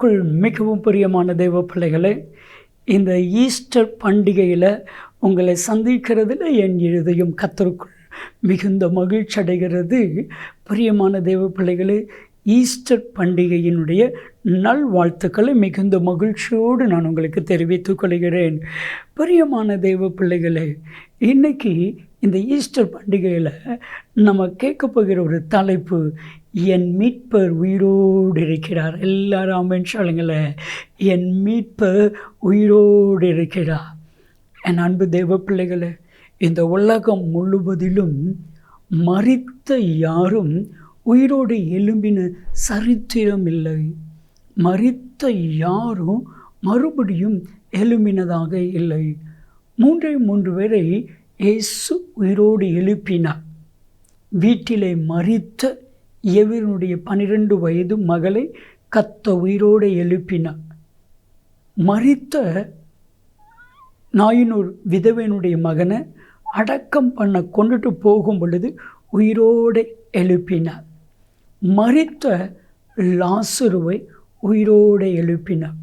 கர்த்தருக்குள் மிகவும் பிரியமான தெய்வ பிள்ளைகளே இந்த ஈஸ்டர் பண்டிகையில் உங்களை சந்திக்கிறதுல என் இருதயம் கத்தருக்குள் மிகுந்த மகிழ்ச்சி அடைகிறது. பிரியமான தெய்வ பிள்ளைகளே ஈஸ்டர் பண்டிகையினுடைய நல்வாழ்த்துக்களை மிகுந்த மகிழ்ச்சியோடு நான் உங்களுக்கு தெரிவித்துக் கொள்கிறேன். பிரியமான தெய்வ பிள்ளைகளே இன்னைக்கு இந்த ஈஸ்டர் பண்டிகையில் நம்ம கேட்க போகிற ஒரு தலைப்பு என் மீட்பர் உயிரோடு இருக்கிறார் எல்லாரும் ஆமென் சொல்லுங்களேன். என் மீட்பர் உயிரோடு இருக்கிறார் என் அன்பு தெய்வ பிள்ளைகளை இந்த உலகம் முழுவதிலும் மறித்த யாரும் உயிரோடு எலும்பின சரித்திரம் இல்லை. மறித்த யாரும் மறுபடியும் எலும்பினதாக இல்லை. மூன்றே மூன்று பேரை இயேசு உயிரோடு எழுப்பினார். வீட்டிலே மறித்த எவருடைய பனிரெண்டு வயது மகளை கத்த உயிரோடு எழுப்பினார். மறித்த நாயினூர் விதவையினுடைய மகனை அடக்கம் பண்ண கொண்டுட்டு போகும் பொழுது உயிரோடு எழுப்பினார். மறித்த லாசுருவை உயிரோடு எழுப்பினார்.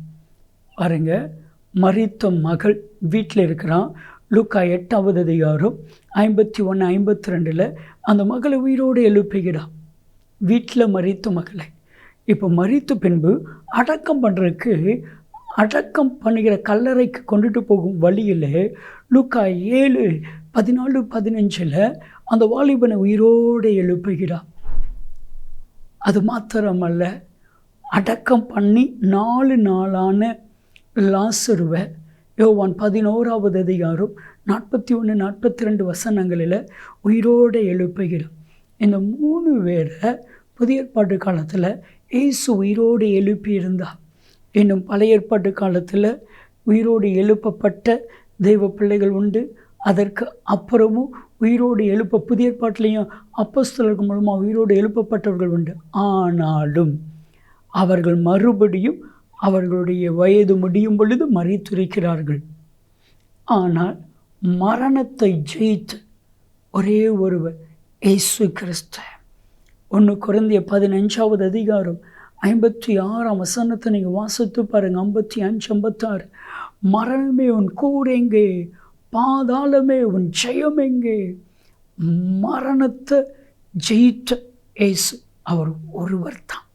பாருங்க மறித்த மகள் வீட்டில் இருக்கிறான். லுக்கா எட்டாவது அதிகாரம் ஐம்பத்தி ஒன்று ஐம்பத்தி ரெண்டில் அந்த மகளை உயிரோடு எழுப்புகிறா வீட்டில் மறித்த மகளை. இப்போ மறித்த பின்பு அடக்கம் பண்ணுறதுக்கு அடக்கம் பண்ணுகிற கல்லறைக்கு கொண்டுட்டு போகும் வழியில் லுக்கா ஏழு பதினாலு பதினஞ்சில் அந்த வாலிபனை உயிரோடு எழுப்புகிறா அது மாத்திரமல்ல அடக்கம் பண்ணி நாலு நாளான லாசருவை யோவான் பதினோராவது அதிகாரம் நாற்பத்தி ஒன்று நாற்பத்தி ரெண்டு வசனங்களில் உயிரோடு எழுப்புகிறான் இந்த மூணு பேரை புதிய ஏற்பாட்டு காலத்தில் இயேசு உயிரோடு எழுப்பியிருந்தார். இன்னும் பழைய ஏற்பாட்டு காலத்தில் உயிரோடு எழுப்பப்பட்ட தெய்வ பிள்ளைகள் உண்டு. அதற்கு அப்புறமும் உயிரோடு எழுப்ப புதிய ஏற்பாட்டிலையும் அப்பஸ்தலர்கள் மூலமாக உயிரோடு எழுப்பப்பட்டவர்கள் உண்டு. ஆனாலும் அவர்கள் மறுபடியும் அவர்களுடைய வயது முடியும் பொழுது மறைத்துரைக்கிறார்கள். ஆனால் மரணத்தை ஜெயித்து ஒரே ஒருவர் இயேசு கிறிஸ்த. ஒன்று குறைந்திய பதினஞ்சாவது அதிகாரம் ஐம்பத்தி ஆறாம் வசனத்தை நீங்கள் வாசித்து பாருங்கள் ஐம்பத்தி அஞ்சு ஐம்பத்தாறு மரணமே உன் கூர் எங்கே? பாதாளமே உன் ஜெயம் எங்கே? மரணத்தை ஜெயித்த ஏசு அவர் ஒருவர் தான்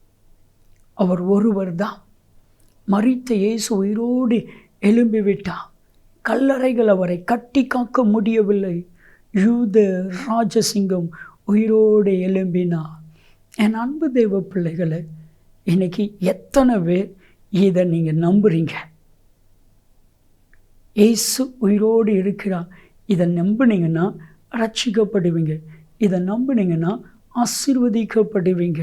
அவர் ஒருவர் தான் மறித்த இயேசு உயிரோடு எழும்பிவிட்டார் கல்லறைகள் அவரை கட்டி காக்க முடியவில்லை. யூத ராஜசிங்கம் உயிரோடு எழும்பினார் என் அன்பு தெய்வ பிள்ளைகளை இன்னைக்கு எத்தனை பேர் இதை நீங்கள் நம்புறீங்க? இயேசு உயிரோடு இருக்கிறார். இதை நம்புனீங்கன்னா ரட்சிக்கப்படுவீங்க இதை நம்புனீங்கன்னா ஆசீர்வதிக்கப்படுவீங்க.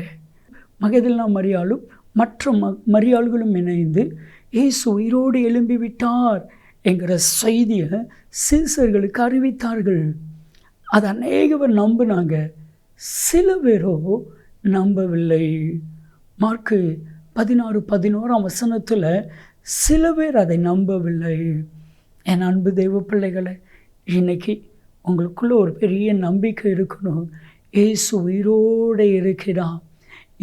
மகதில்லா மரியாலும் மற்ற ம மரியாள்களும் இணைந்து இயேசு உயிரோடு எழும்பி விட்டார் என்கிற செய்தியை சீசர்களுக்கு அறிவித்தார்கள். அது அநேக பேர் நம்பினாங்க. சில பேரோ நம்பவில்லை. மார்க்கு பதினாறு பதினோராம் வசனத்தில் சில பேர் அதை நம்பவில்லை. என் அன்பு தெய்வ பிள்ளைகளை இன்னைக்கு உங்களுக்குள்ளே ஒரு பெரிய நம்பிக்கை இருக்கணும். ஏசு உயிரோடு இருக்கிறான்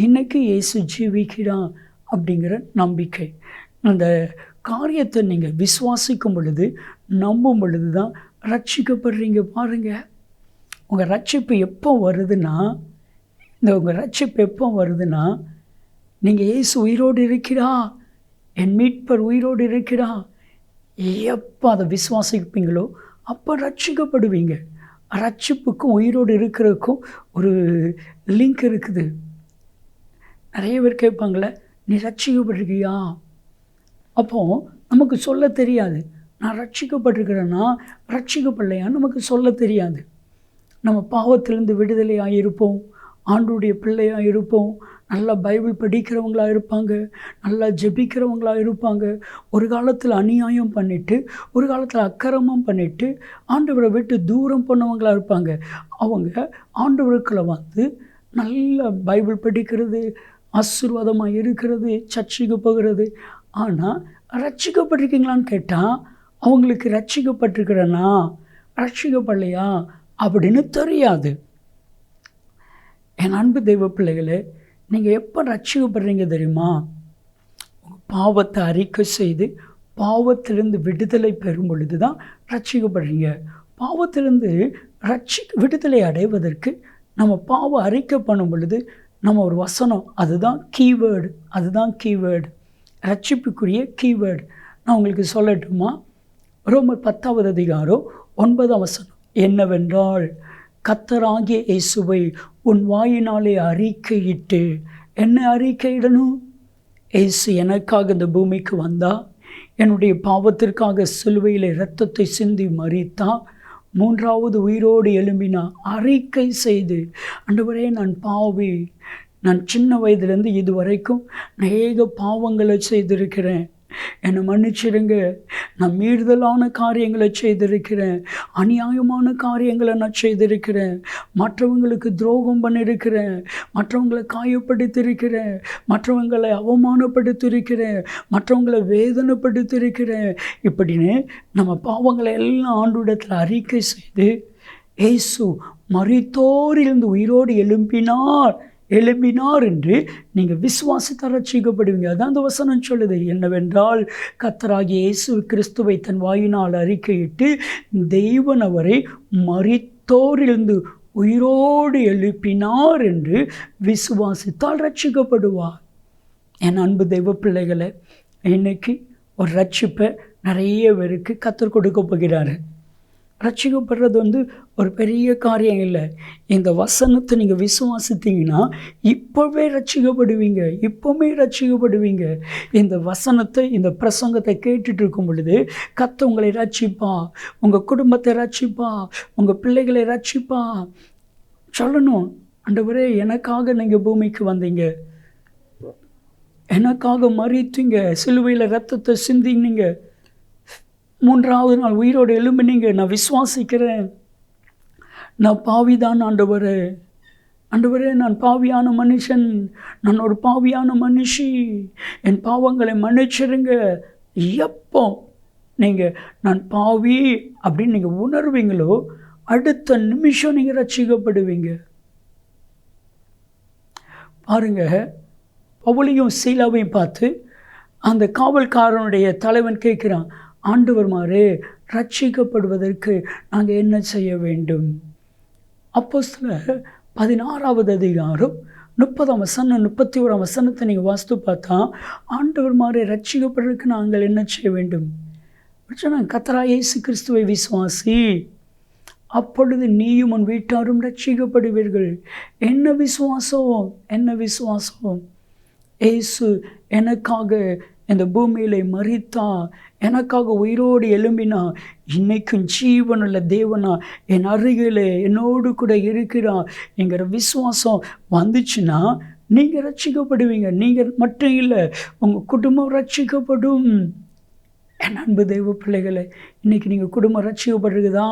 இன்னைக்கு இயேசு ஜீவிக்கிறான் அப்படிங்கிற நம்பிக்கை. அந்த காரியத்தை நீங்கள் விசுவாசிக்கும் பொழுது நம்பும் பொழுது தான் ரட்சிக்கப்படுறீங்க பாருங்கள் உங்கள் ரட்சிப்பு எப்போ வருதுன்னா இந்த உங்கள் ரட்சிப்பு எப்போ வருதுன்னா நீங்கள் ஏசு உயிரோடு இருக்கிறா? என் மீட்பர் உயிரோடு இருக்கிறா? எப்போ அதை விசுவாசிப்பீங்களோ அப்போ ரட்சிக்கப்படுவீங்க. ரட்சிப்புக்கும் உயிரோடு இருக்கிறதுக்கும் ஒரு லிங்க் இருக்குது. நிறைய பேர் கேட்பாங்களே நீ ரட்சிக்கப்பட்டிருக்கியா? அப்போது நமக்கு சொல்ல தெரியாது. நான் ரட்சிக்கப்பட்டிருக்கிறேன்னா ரட்சிக்கப்படலையான்னு நமக்கு சொல்ல தெரியாது. நம்ம பாவத்திலிருந்து விடுதலையாக இருப்போம். ஆண்டுடைய பிள்ளையாக இருப்போம். நல்லா பைபிள் படிக்கிறவங்களாக இருப்பாங்க. நல்லா ஜெபிக்கிறவங்களாக இருப்பாங்க. ஒரு காலத்தில் அநியாயம் பண்ணிவிட்டு ஒரு காலத்தில் அக்கிரமம் பண்ணிவிட்டு ஆண்டவரை விட்டு தூரம் பண்ணவங்களாக இருப்பாங்க. அவங்க ஆண்டவருக்குள்ளே வந்து நல்ல பைபிள் படிக்கிறது ஆசீர்வாதமாக இருக்கிறது சர்ச்சைக்கு போகிறது. ஆனால் ரட்சிக்கப்பட்டிருக்கீங்களான்னு கேட்டால் அவங்களுக்கு ரட்சிக்கப்பட்டிருக்கிறேன்னா ரட்சிக்கப்படலையா அப்படின்னு தெரியாது. என் அன்பு தெய்வ பிள்ளைகளே நீங்கள் எப்போ ரட்சிக்கப்படுறீங்க தெரியுமா? உங்கள் பாவத்தை அறிக்கை செய்து பாவத்திலிருந்து விடுதலை பெறும் பொழுது தான் ரட்சிக்கப்படுறீங்க. பாவத்திலிருந்து ரட்சி விடுதலை அடைவதற்கு நம்ம பாவம் அறிக்கை பண்ணும் பொழுது நம்ம ஒரு வசனம் அதுதான் கீவேர்டு அதுதான் கீவேர்டு ரட்சிப்புக்குரிய கீவேர்டு நான் உங்களுக்கு சொல்லட்டுமா? ரோமர் பத்தாவது அதிகாரம் ஒன்பதாம் வசனம். என்னவென்றால் கத்தராகிய இயேசுவை உன் வாயினாலே அறிக்கையிட்டு என்ன அறிக்கையிடணும்? இயேசு எனக்காக இந்த பூமிக்கு வந்தா என்னுடைய பாவத்திற்காக சிலுவையில் இரத்தத்தை சிந்தி மறித்தான் மூன்றாவது உயிரோடு எழும்பினா அறிக்கை செய்து அன்றுவரே நான் பாவி. நான் சின்ன வயதுலேருந்து இதுவரைக்கும் அநேக பாவங்களை செய்திருக்கிறேன். என்னை மன்னிச்சிடுங்க. நான் மீறுதலான காரியங்களை செய்திருக்கிறேன். அநியாயமான காரியங்களை நான் செய்திருக்கிறேன். மற்றவங்களுக்கு துரோகம் பண்ணியிருக்கிறேன் மற்றவங்களை காயப்படுத்தியிருக்கிறேன். மற்றவங்களை அவமானப்படுத்தியிருக்கிறேன். மற்றவங்களை வேதனைப்படுத்தியிருக்கிறேன். இப்படின்னு நம்ம பாவங்களை எல்லாம் ஆண்டுடத்தில் அறிக்கை செய்து ஏசு மறித்தோரிலிருந்து உயிரோடு எழும்பினார். எழும்பினார் என்று நீங்கள் விசுவாசத்தை ரட்சிக்கப்படுவீங்க. அதான் அந்த வசனம் சொல்லுது. என்னவென்றால் கத்தராகிய இயேசு கிறிஸ்துவை தன் வாயினால் அறிக்கையிட்டு தெய்வன் அவரை மறித்தோரிலிருந்து உயிரோடு எழுப்பினார் என்று விசுவாசித்தால் ரட்சிக்கப்படுவார். என் அன்பு தெய்வ பிள்ளைகளை இன்னைக்கு ஒரு ரட்சிப்பை நிறைய பேருக்கு கற்றுக் கொடுக்க போகிறாரு. ரட்சிக்கப்படுறது வந்து ஒரு பெரிய காரியம் இல்லை. இந்த வசனத்தை நீங்கள் விசுவாசித்தீங்கன்னா இப்போவே ரட்சிக்கப்படுவீங்க இப்போவுமே ரட்சிக்கப்படுவீங்க. இந்த வசனத்தை இந்த பிரசங்கத்தை கேட்டுட்டு இருக்கும் பொழுது கத்த உங்களை ரட்சிப்பா? உங்கள் குடும்பத்தை ரட்சிப்பா? உங்கள் பிள்ளைகளை ரட்சிப்பா? சொல்லணும். அண்டவரே எனக்காக நீங்கள் பூமிக்கு வந்தீங்க. எனக்காக மறித்தீங்க சிலுவையில் ரத்தத்தை சிந்தினீங்க. மூன்றாவது நாள் உயிரோடு எழும்பினீங்க நான் விசுவாசிக்கிறேன். நான் பாவிதான் ஆண்டவரே. ஆண்டவரே நான் பாவியான மனுஷன். நான் ஒரு பாவியான மனுஷி. என் பாவங்களை மன்னிச்சிருங்க. எப்போ நீங்கள் நான் பாவி அப்படின்னு நீங்கள் உணர்வீங்களோ அடுத்த நிமிஷம் நீங்கள் ரட்சிக்கப்படுவீங்க பாருங்க பவுலையும் சீலாவையும் பார்த்து அந்த காவல்காரனுடைய தலைவன் கேட்குறான் ஆண்டவர்மாரே ரட்சிக்கப்படுவதற்கு நாங்கள் என்ன செய்ய வேண்டும்? அப்போ சில பதினாறாவது அதிகாரம் முப்பதாம் வசனம் முப்பத்தி ஓராம் வசனத்தை நீங்கள் வாஸ்து பார்த்தா ஆண்டவர் மாதிரி ரட்சிக்கப்படுறதுக்கு நாங்கள் என்ன செய்ய வேண்டும்? சொன்னாங்க கத்தரா இயேசு கிறிஸ்துவை விசுவாசி. அப்பொழுது நீயும் உன் வீட்டாரும் ரட்சிக்கப்படுவீர்கள் என்ன விசுவாசம்? என்ன விசுவாசம்? ஏசு எனக்காக இந்த பூமியில் மறித்தா எனக்காக உயிரோடு எழும்பினா இன்னைக்கும் ஜீவனுள்ள தேவனா என் அருகில் என்னோடு கூட இருக்கிறான் என்கிற விசுவாசம் வந்துச்சுன்னா நீங்கள் ரட்சிக்கப்படுவீங்க நீங்கள் மட்டும் இல்லை உங்கள் குடும்பம் ரட்சிக்கப்படும் என் அன்பு தெய்வ பிள்ளைகளை இன்றைக்கி நீங்கள் குடும்பம் ரட்சிக்கப்படுறதுதா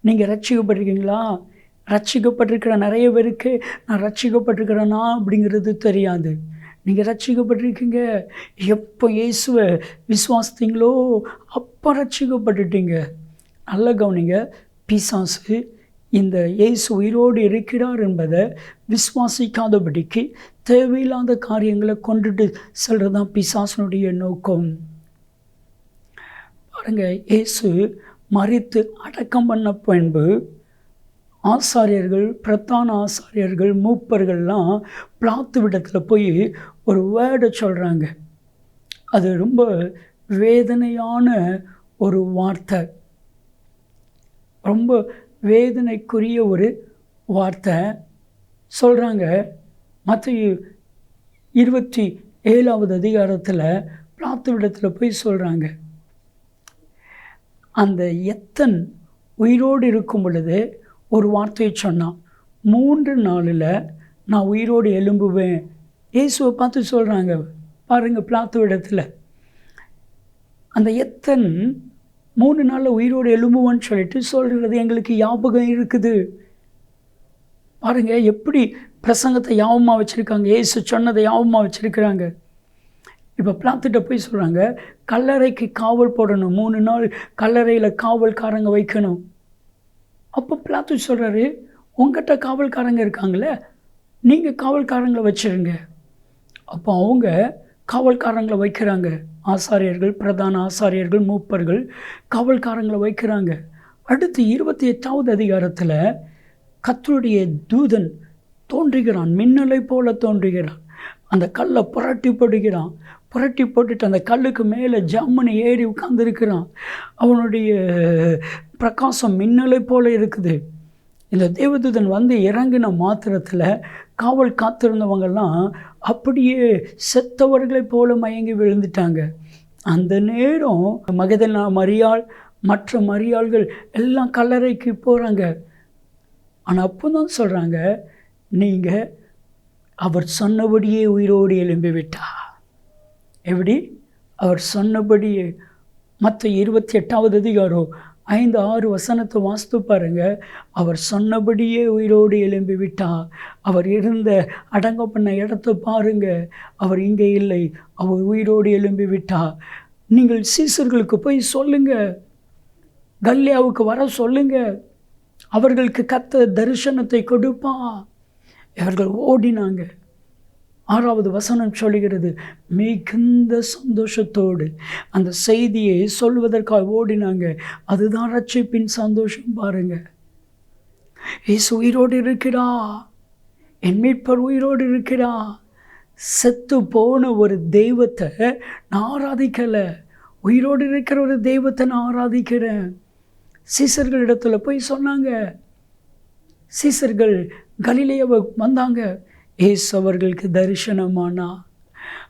நீங்கள் ரட்சிக்கப்பட்டிருக்கீங்களா ரட்சிக்கப்பட்டிருக்கிற நிறைய பேருக்கு நான் ரட்சிக்கப்பட்டிருக்கிறேனா அப்படிங்கிறது தெரியாது. நீங்கள் ரட்சிக்கப்பட்டிருக்கீங்க எப்போ இயேசுவை விசுவாசித்தீங்களோ அப்போ ரட்சிக்கப்பட்டுட்டீங்க நல்ல கவனிங்க பிசாசு இந்த இயேசு உயிரோடு இருக்கிறார் என்பதை விசுவாசிக்காதபடிக்கு தேவையில்லாத காரியங்களை கொண்டுட்டு செல்கிறது தான் பிசாசனுடைய நோக்கம். பாருங்கள் இயேசு மறித்து அடக்கம் பண்ண பின்பு ஆசாரியர்கள் பிரதான ஆசாரியர்கள் மூப்பர்கள்லாம் பிளாத்து விடத்தில் போய் ஒரு வேர்டை சொல்கிறாங்க அது ரொம்ப வேதனையான ஒரு வார்த்தை. ரொம்ப வேதனைக்குரிய ஒரு வார்த்தை. சொல்கிறாங்க மற்ற இருபத்தி ஏழாவது அதிகாரத்தில் பிரார்த்தவிடத்தில் போய் சொல்கிறாங்க அந்த எத்தன் உயிரோடு இருக்கும் பொழுது ஒரு வார்த்தையை சொன்னான். மூன்று நாளில் நான் உயிரோடு எழும்புவேன். இயேசுவை பார்த்து சொல்கிறாங்க பாருங்கள் பிளாத்து இடத்துல. அந்த எத்தன் மூணு நாளில் உயிரோடு எழும்புவான்னு சொல்லிட்டு சொல்கிறது எங்களுக்கு ஞாபகம் இருக்குது. பாருங்கள் எப்படி பிரசங்கத்தை யாபமாக வச்சுருக்காங்க? ஏசு சொன்னதை யாபமாக வச்சுருக்கிறாங்க? இப்போ பிளாத்துட்ட போய் சொல்கிறாங்க கல்லறைக்கு காவல் போடணும். மூணு நாள் கல்லறையில் காவல்காரங்க வைக்கணும். அப்போ பிளாத்து சொல்கிறாரு உங்கள்கிட்ட காவல்காரங்க இருக்காங்களே நீங்கள் காவல்காரங்களை வச்சுருங்க. அப்போ அவங்க காவல்காரங்களை வைக்கிறாங்க. ஆசாரியர்கள் பிரதான ஆசாரியர்கள் மூப்பர்கள் காவல்காரங்களை வைக்கிறாங்க. அடுத்து இருபத்தி எட்டாவது அதிகாரத்தில் கத்தருடைய தூதன் தோன்றுகிறான். மின்னலை போல தோன்றுகிறான். அந்த கல்லை புரட்டி போடுகிறான். புரட்டி போட்டுட்டு அந்த கல்லுக்கு மேலே ஜம்முன்னு ஏறி உட்காந்துருக்கிறான் அவனுடைய பிரகாசம் மின்னலை போல இருக்குது. இந்த தேவதூதன் வந்து இறங்கின மாத்திரத்தில் காவல் காத்திருந்தவங்கெல்லாம் அப்படியே செத்தவர்களைப் போல மயங்கி விழுந்துட்டாங்க. அந்த நேரம் மகதனா மரியாள் மற்ற மரியாள்கள் எல்லாம் கல்லறைக்கு போகிறாங்க ஆனால் அப்போ தான் சொல்கிறாங்க நீங்கள் அவர் சொன்னபடியே உயிரோடு எழும்பி விட்டா எப்படி? அவர் சொன்னபடியே. மற்ற இருபத்தி எட்டாவது அதிகாரம் ஐந்து ஆறு வசனத்தை வாஸ்து பாருங்க. அவர் சொன்னபடியே உயிரோடு எழும்பி விட்டார். அவர் இருந்த அடங்க பண்ண இடத்த பாருங்க. அவர் இங்கே இல்லை. அவர் உயிரோடு எழும்பி விட்டார். நீங்கள் சீசர்களுக்கு போய் சொல்லுங்க. கல்யாவுக்கு வர சொல்லுங்க. அவர்களுக்கு கத்த தரிசனத்தை கொடுப்பா இவர்கள் ஓடினாங்க. ஆறாவது வசனம் சொல்லுகிறது மிகுந்த சந்தோஷத்தோடு. அந்த செய்தியை சொல்வதற்காக ஓடினாங்க. அதுதான் ரட்சிப்பின் சந்தோஷம் பாருங்க. இயேசு உயிரோடு இருக்கிறா? என் மீட்பர் உயிரோடு இருக்கிறா? செத்து போன ஒரு தெய்வத்தை நான் ஆராதிக்கலை. உயிரோடு இருக்கிற ஒரு தெய்வத்தை நான் ஆராதிக்கிறேன். சீசர்களிடத்தில் போய் சொன்னாங்க. சீசர்கள் கலிலேயவை வந்தாங்க. ஏசு அவர்களுக்கு தரிசனமானா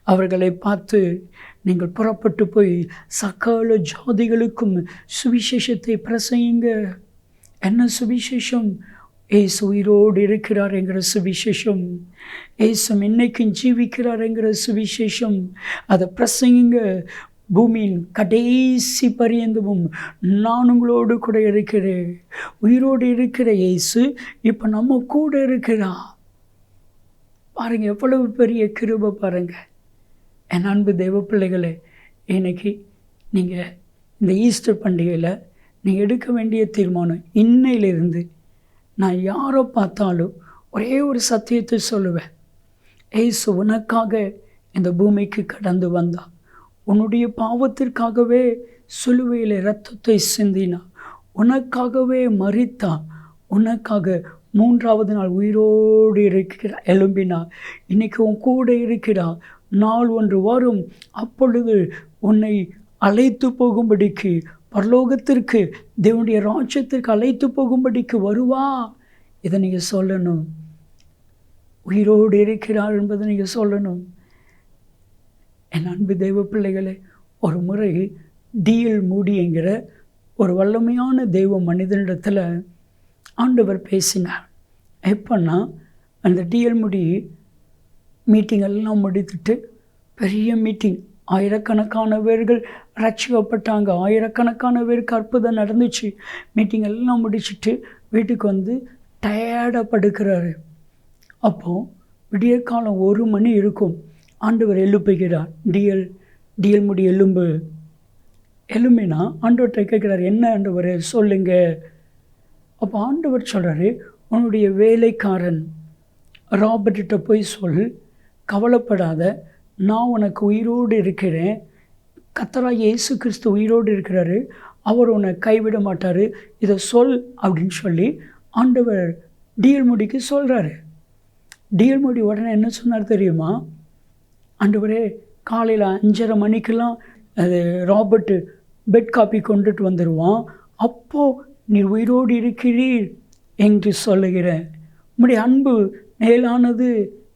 அவர்களை பார்த்து நீங்கள் புறப்பட்டு போய் சகல ஜாதிகளுக்கும் சுவிசேஷத்தை பிரசையுங்க என்ன சுவிசேஷம்? ஏசு உயிரோடு இருக்கிறார் என்கிற சுவிசேஷம். ஏசும் இன்னைக்கும் ஜீவிக்கிறார் என்கிற சுவிசேஷம். அதை பிரசங்கிங்க. பூமியின் கடைசி பரியந்தமும் நான் உங்களோடு கூட இருக்கிறேன். உயிரோடு இருக்கிற இயேசு இப்போ நம்ம கூட இருக்கிறா பாருங்க எவ்வளவு பெரிய கிருபை பாருங்க. என் அன்பு தெய்வ பிள்ளைகளே இன்னைக்கு நீங்கள் இந்த ஈஸ்டர் பண்டிகையில் நீங்கள் எடுக்க வேண்டிய தீர்மானம் இன்னையிலிருந்து நான் யாரை பார்த்தாலும் ஒரே ஒரு சத்தியத்தை சொல்லுவேன். ஏசு உனக்காக இந்த பூமிக்கு கடந்து வந்தா உன்னுடைய பாவத்திற்காகவே சிலுவையில் ரத்தத்தை சிந்தினா உனக்காகவே மறித்தா உனக்காக மூன்றாவது நாள் உயிரோடு இருக்கிறா எழும்பினா இன்னைக்கு உன் கூட இருக்கிறா நாள் ஒன்று வரும். அப்பொழுது உன்னை அழைத்து போகும்படிக்கு பரலோகத்திற்கு தேவனுடைய ராஜ்யத்திற்கு அழைத்து போகும்படிக்கு வருவா? இதை நீங்கள் சொல்லணும். உயிரோடு இருக்கிறார் என்பதை நீங்கள் சொல்லணும். என் அன்பு தெய்வ பிள்ளைகளே ஒரு முறை டிஎல் மூடி என்கிற ஒரு வல்லமையான தெய்வ மனிதனிடத்தில் ஆண்டவர் பேசினார். எப்போன்னா அந்த டிஎல்முடி மீட்டிங் எல்லாம் முடித்துட்டு பெரிய மீட்டிங். ஆயிரக்கணக்கான பேர்கள் ரட்சிக்கப்பட்டாங்க. ஆயிரக்கணக்கான பேருக்கு அற்புதம் நடந்துச்சு. மீட்டிங் எல்லாம் முடிச்சுட்டு வீட்டுக்கு வந்து டயர்டாக படுக்கிறாரு அப்போது விடிய காலம் ஒரு மணி இருக்கும். ஆண்டவர் எழுப்புகிறார். டிஎல் டிஎல் முடி எலும்பு. எலும்பினா ஆண்டவர்கிட்ட கேட்குறாரு என்ன ஆண்டவர்? சொல்லுங்கள் அப்போ ஆண்டவர் சொல்கிறாரு உன்னுடைய வேலைக்காரன் ராபர்ட்ட போய் சொல் கவலைப்படாத நான் உனக்கு உயிரோடு இருக்கிறேன். கத்தரா இயேசு கிறிஸ்து உயிரோடு இருக்கிறாரு. அவர் உன்னை கைவிட மாட்டார். இதை சொல் அப்படின்னு சொல்லி ஆண்டவர் டிஎல்முடிக்கு சொல்கிறாரு டிஎல்மோடி உடனே என்ன சொன்னார் தெரியுமா? ஆண்டவரே காலையில் அஞ்சரை மணிக்கெல்லாம் அது ராபர்ட்டு பெட் காப்பி கொண்டுட்டு வந்துடுவான் அப்போது நீர் உயிரோடு இருக்கிறீர் என்று சொல்லுகிறேன். உம்முடைய அன்பு மேலானது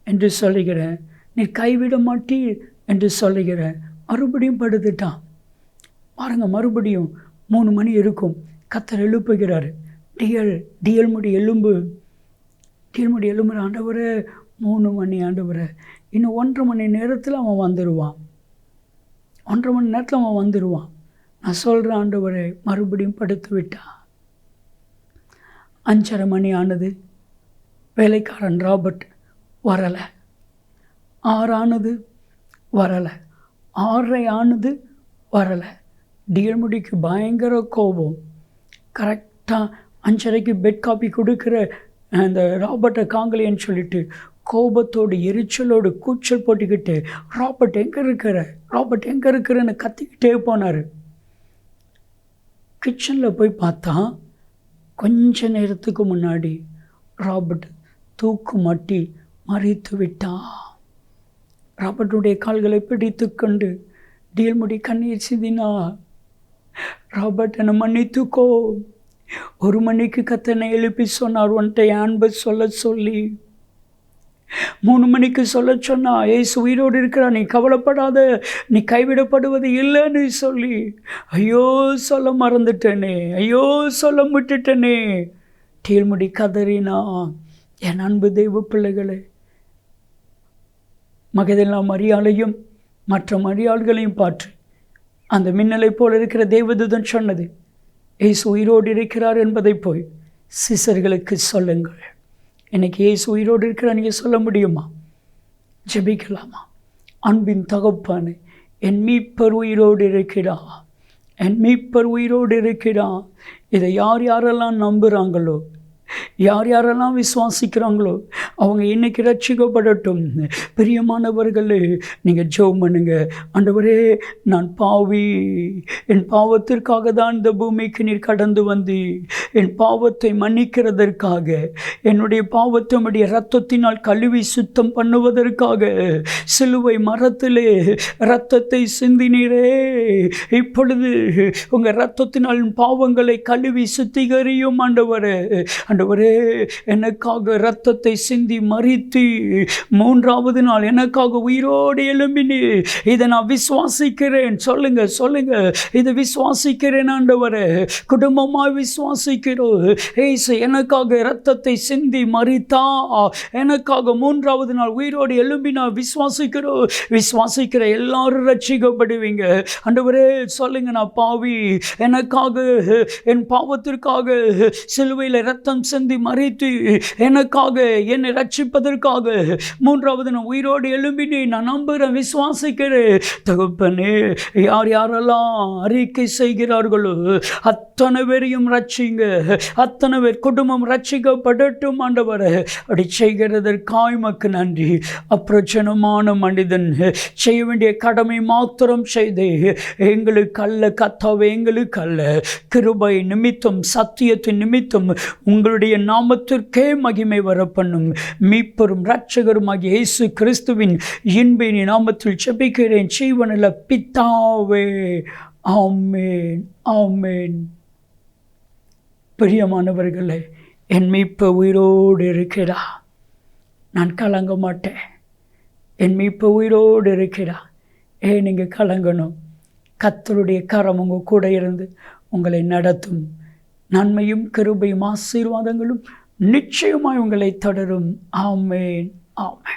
என்று சொல்லுகிறேன். நீர் கைவிட மாட்டீர் என்று சொல்லுகிறேன். மறுபடியும் படுத்துட்டான். பாருங்கள் மறுபடியும் மூணு மணி இருக்கும். கத்தர் எழுப்புகிறார். டிஎல் டிஎல் முடி எலும்பு. டிஎல் முடி எலும்புற ஆண்டவரே மூணு மணி ஆண்டவரை. இன்னும் ஒன்றரை மணி நேரத்தில் அவன் வந்துடுவான் ஒன்றரை மணி நேரத்தில் அவன் வந்துடுவான் நான் சொல்கிற ஆண்டவரை மறுபடியும் படுத்து விட்டான் அஞ்சரை மணி ஆனது. வேலைக்காரன் ராபர்ட் வரலை. ஆறானது வரலை. ஆறரை ஆனது வரலை. டிஎல்முடிக்கு பயங்கர கோபம். கரெக்டாக அஞ்சரைக்கு பெட் காப்பி கொடுக்குற அந்த ராபர்ட்டை காங்கலையன்னு சொல்லிட்டு கோபத்தோடு எரிச்சலோடு கூச்சல் போட்டுக்கிட்டு ராபர்ட் எங்கே இருக்கிற? ராபர்ட் எங்கே இருக்கிறன்னு கத்திக்கிட்டே போனார். கிச்சனில் போய் பார்த்தா கொஞ்ச நேரத்துக்கு முன்னாடி ராபர்ட் தூக்கு மாட்டி மறைத்து விட்டான். ராபர்ட்டுடைய கால்களை பிடித்து கொண்டு டீல்முடி கண்ணீர் சிந்தினா ராபர்ட் என்னை மன்னித்துக்கோ. ஒரு மணிக்கு கத்தனை எழுப்பி சொன்னார் உன்ட்ட அன்பை சொல்ல சொல்லி. மூணு மணிக்கு சொல்ல சொன்னா ஏசு உயிரோடு இருக்கிறா நீ கவலைப்படாத நீ கைவிடப்படுவது இல்லைன்னு சொல்லி ஐயோ சொல்ல மறந்துட்டேனே ஐயோ சொல்ல விட்டுட்டேனே டீல்முடி கதறினா என் அன்பு தெய்வ பிள்ளைகளே மகதெல்லாம் மரியாளையும் மற்ற மரியாள்களையும் பார்த்து அந்த மின்னலை போல் இருக்கிற தேவதூதன் சொன்னது ஏசு உயிரோடு இருக்கிறார் என்பதை போய் சிசர்களுக்கு சொல்லுங்கள். எனக்கு ஏசு உயிரோடு இருக்கிறான்னு நீங்கள் சொல்ல முடியுமா? ஜெபிக்கலாமா? அன்பின் தகப்பானு என் மீட்பர் உயிரோடு இருக்கிறா? என் மீட்பர் உயிரோடு இருக்கிறா? இதை யார் யாரெல்லாம் நம்புகிறாங்களோ யார் யாரெல்லாம் விசுவாசிக்கிறாங்களோ அவங்க இன்னைக்கு ரட்சிக்கப்படட்டும் பிரியமானவர்களே நீங்கள் ஜெபம் பண்ணுங்க. ஆண்டவரே நான் பாவி. என் பாவத்திற்காக தான் இந்த பூமிக்கு நீர் கடந்து வந்து என் பாவத்தை மன்னிக்கிறதற்காக என்னுடைய பாவத்தை உடைய ரத்தத்தினால் கழுவி சுத்தம் பண்ணுவதற்காக சிலுவை மரத்திலே ரத்தத்தை சிந்தினீரே. இப்பொழுது உங்கள் ரத்தத்தினால் பாவங்களை கழுவி சுத்திகரியும் ஆண்டவரே. ஆண்டவரே எனக்காக ரத்தத்தை சிந்தி மறித்து மூன்றாவது நாள் எனக்காக உயிரோடு எழும்பினி. இதை நான் விசுவாசிக்கிறேன். சொல்லுங்க சொல்லுங்க. இதை விசுவாசிக்கிறேன் ஆண்டவரே. குடும்பமாக விசுவாசிக்கிறோம் ஏசு எனக்காக இரத்தத்தை சிந்தி மறித்தா. எனக்காக மூன்றாவது நாள் உயிரோடு எழும்பி நான் விசுவாசிக்கிறோம் விசுவாசிக்கிற எல்லாரும் ரட்சிக்கப்படுவீங்க ஆண்டவரே சொல்லுங்க நான் பாவி. எனக்காக என் பாவத்திற்காக சிலுவையில் ரத்தம் சிந்தி மறித்து எனக்காக என்னை ரட்சிப்பதற்காக மூன்றாவது நான் உயிரோடு எழும்பினி நான் நம்புகிறேன் விசுவாசிக்கிறேன். தகப்பனே யார் யாரெல்லாம் அறிக்கை செய்கிறார்களோ அத்தனை பேரையும் ரட்சிங்க. அத்தனை பேர் குடும்பம் ரட்சிக்கப்படட்டும் ஆண்டவரை. அப்படி செய்கிறதற்காய் மக்கு நன்றி. அப்பிரச்சனமான மனிதன் செய்ய வேண்டிய கடமை மாத்திரம் செய்து. எங்களுக்கு அல்ல கத்தாவே எங்களுக்கு அல்ல. கிருபை நிமித்தம் சத்தியத்தின் நிமித்தம் உங்களுடைய நாமத்திற்கே மகிமை வர பண்ணும் மீட்பரும் இரட்சகருமாகிய இயேசு கிறிஸ்துவின் இன்பின் நாமத்தில் செபிக்கிறேன். ஜீவனில் பித்தாவே ஆமேன் ஆமேன். பிரியமானவர்களே என் மீட்பு உயிரோடு இருக்கிறா? நான் கலங்க மாட்டேன். என் மீட்பு உயிரோடு இருக்கிறா? ஏ நீங்கள் கலங்கணும்? கத்தருடைய கரம் உங்கள் கூட இருந்து உங்களை நடத்தும். நன்மையும் கிருபையும் ஆசீர்வாதங்களும் நிச்சயமாய் உங்களை தொடரும். ஆமேன். ஆமேன்.